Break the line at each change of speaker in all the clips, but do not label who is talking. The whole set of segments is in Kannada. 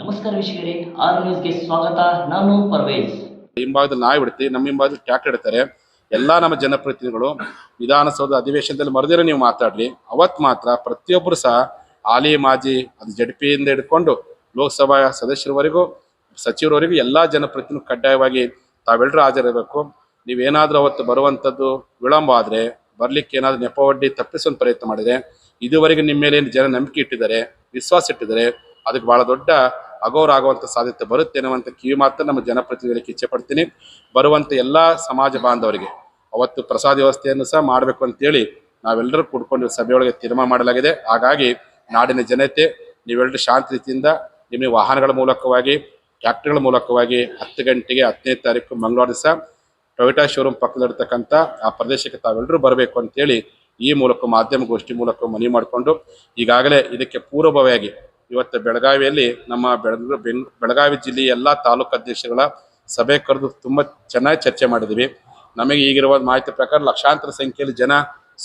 ನಮಸ್ಕಾರ ವೀಕ್ಷಕರೇ, ಆರ್ ನ್ಯೂಸ್ಗೆ ಸ್ವಾಗತ. ನಾನು ಪರ್ವೇಜ್.
ಹಿಂಭಾಗದಲ್ಲಿ ನಾಯಿ ಬಿಡ್ತೀವಿ ನಮ್ಮ ಹಿಂಭಾಗದಲ್ಲಿ ಟ್ಯಾಕ್ಟರ್ ಇಡ್ತಾರೆ. ಎಲ್ಲ ನಮ್ಮ ಜನಪ್ರತಿನಿಧಿಗಳು ವಿಧಾನಸೌಧ ಅಧಿವೇಶನದಲ್ಲಿ ಮರೆದಿರೋ ನೀವು ಮಾತಾಡ್ರಿ. ಅವತ್ ಮಾತ್ರ ಪ್ರತಿಯೊಬ್ಬರು ಸಹ ಹಾಲಿ, ಮಾಜಿ, ಅದು ಜಡ್ಪಿಯಿಂದ ಹಿಡ್ಕೊಂಡು ಲೋಕಸಭಾ ಸದಸ್ಯರವರೆಗೂ, ಸಚಿವರವರೆಗೂ ಎಲ್ಲ ಜನಪ್ರತಿನಿಧಿಗಳು ಕಡ್ಡಾಯವಾಗಿ ತಾವೆಲ್ಲರೂ ಹಾಜರಿರಬೇಕು. ನೀವೇನಾದ್ರೂ ಅವತ್ತು ಬರುವಂಥದ್ದು ವಿಳಂಬ ಆದರೆ, ಬರ್ಲಿಕ್ಕೆ ಏನಾದ್ರು ನೆಪ ಒಡ್ಡಿ ಪ್ರಯತ್ನ ಮಾಡಿದರೆ, ಇದುವರೆಗೆ ನಿಮ್ಮ ಮೇಲೆ ಜನ ನಂಬಿಕೆ ಇಟ್ಟಿದ್ದಾರೆ, ವಿಶ್ವಾಸ ಇಟ್ಟಿದ್ದಾರೆ, ಅದಕ್ಕೆ ಬಹಳ ದೊಡ್ಡ ಅಗೌರ ಆಗುವಂತ ಸಾಧ್ಯತೆ ಬರುತ್ತೆ. ಅನ್ನುವಂಥ ಕಿವಿ ಮಾತ್ರ ನಮ್ಮ ಜನಪ್ರತಿನಿಧಿಗಳಿಗೆ ಇಚ್ಛೆ ಪಡ್ತೀನಿ. ಬರುವಂತ ಎಲ್ಲ ಸಮಾಜ ಬಾಂಧವರಿಗೆ ಅವತ್ತು ಪ್ರಸಾದ ವ್ಯವಸ್ಥೆಯನ್ನು ಸಹ ಮಾಡಬೇಕು ಅಂತೇಳಿ ನಾವೆಲ್ಲರೂ ಕೂಡ್ಕೊಂಡು ಸಭೆಯೊಳಗೆ ತೀರ್ಮಾನ ಮಾಡಲಾಗಿದೆ. ಹಾಗಾಗಿ ನಾಡಿನ ಜನತೆ, ನೀವೆಲ್ಲರೂ ಶಾಂತ ರೀತಿಯಿಂದ ನಿಮ್ಮ ವಾಹನಗಳ ಮೂಲಕವಾಗಿ, ಟ್ಯಾಕ್ಟರ್ಗಳ ಮೂಲಕವಾಗಿ ಹತ್ತು ಗಂಟೆಗೆ ಹತ್ತನೇ ತಾರೀಕು ಮಂಗಳವಾರ ದಿವಸ ಟೊಯೋಟಾ ಶೋರೂಮ್ ಪಕ್ಕದಲ್ಲಿರ್ತಕ್ಕಂಥ ಆ ಪ್ರದೇಶಕ್ಕೆ ತಾವೆಲ್ಲರೂ ಬರಬೇಕು ಅಂತೇಳಿ ಈ ಮೂಲಕ ಮಾಧ್ಯಮ ಗೋಷ್ಠಿ ಮೂಲಕ ಮನವಿ ಮಾಡಿಕೊಂಡು ಈಗಾಗಲೇ ಇದಕ್ಕೆ ಪೂರ್ವಭಾವಿಯಾಗಿ ಇವತ್ತು ಬೆಳಗಾವಿಯಲ್ಲಿ ನಮ್ಮ ಬೆಳಗಾವಿ ಜಿಲ್ಲೆಯ ಎಲ್ಲ ತಾಲೂಕು ಅಧ್ಯಕ್ಷಗಳ ಸಭೆ ಕರೆದು ತುಂಬ ಚೆನ್ನಾಗಿ ಚರ್ಚೆ ಮಾಡಿದ್ದೀವಿ ನಮಗೆ ಈಗಿರುವ ಮಾಹಿತಿ ಪ್ರಕಾರ ಲಕ್ಷಾಂತರ ಸಂಖ್ಯೆಯಲ್ಲಿ ಜನ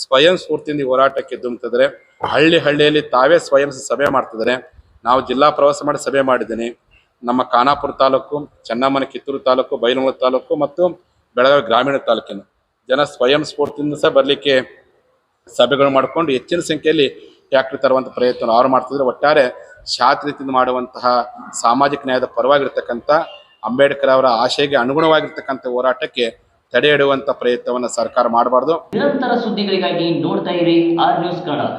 ಸ್ವಯಂ ಸ್ಫೂರ್ತಿಯಿಂದ ಹೋರಾಟಕ್ಕೆ ಧುಮುಕ್ತಿದ್ದಾರೆ. ಹಳ್ಳಿ ಹಳ್ಳಿಯಲ್ಲಿ ತಾವೇ ಸ್ವಯಂ ಸಭೆ ಮಾಡ್ತಿದ್ದಾರೆ. ನಾವು ಜಿಲ್ಲಾ ಪ್ರವಾಸ ಮಾಡಿ ಸಭೆ ಮಾಡಿದ್ದೀನಿ. ನಮ್ಮ ಖಾನಾಪುರ ತಾಲೂಕು, ಚೆನ್ನಮ್ಮನ ಕಿತ್ತೂರು ತಾಲೂಕು ಬೈಲೂರು ತಾಲೂಕು ಮತ್ತು ಬೆಳಗಾವಿ ಗ್ರಾಮೀಣ ತಾಲೂಕಿನ ಜನ ಸ್ವಯಂ ಸ್ಫೂರ್ತಿಯಿಂದ ಸಹ ಬರಲಿಕ್ಕೆ ಸಭೆಗಳು ಮಾಡಿಕೊಂಡು ಹೆಚ್ಚಿನ ಸಂಖ್ಯೆಯಲ್ಲಿ ಟ್ಯಾಕ್ಟರ್ ತರುವಂತ ಪ್ರಯತ್ನ ಅವ್ರು ಮಾಡ್ತಿದ್ರೆ. ಒಟ್ಟಾರೆ ಶಾಂತ ರೀತಿಯಿಂದ ಮಾಡುವಂತಹ ಸಾಮಾಜಿಕ ನ್ಯಾಯದ ಪರವಾಗಿರ್ತಕ್ಕಂಥ ಅಂಬೇಡ್ಕರ್ ಅವರ ಆಶೆಗೆ ಅನುಗುಣವಾಗಿರ್ತಕ್ಕಂಥ ಹೋರಾಟಕ್ಕೆ ತಡೆ ಇಡುವಂತ ಪ್ರಯತ್ನವನ್ನ ಸರ್ಕಾರ ಮಾಡಬಾರ್ದು.
ನಿರಂತರ ಸುದ್ದಿಗಳಿಗಾಗಿ ನೋಡ್ತಾ ಇರಿ ಆರ್ ನ್ಯೂಸ್ ಕನ್ನಡ.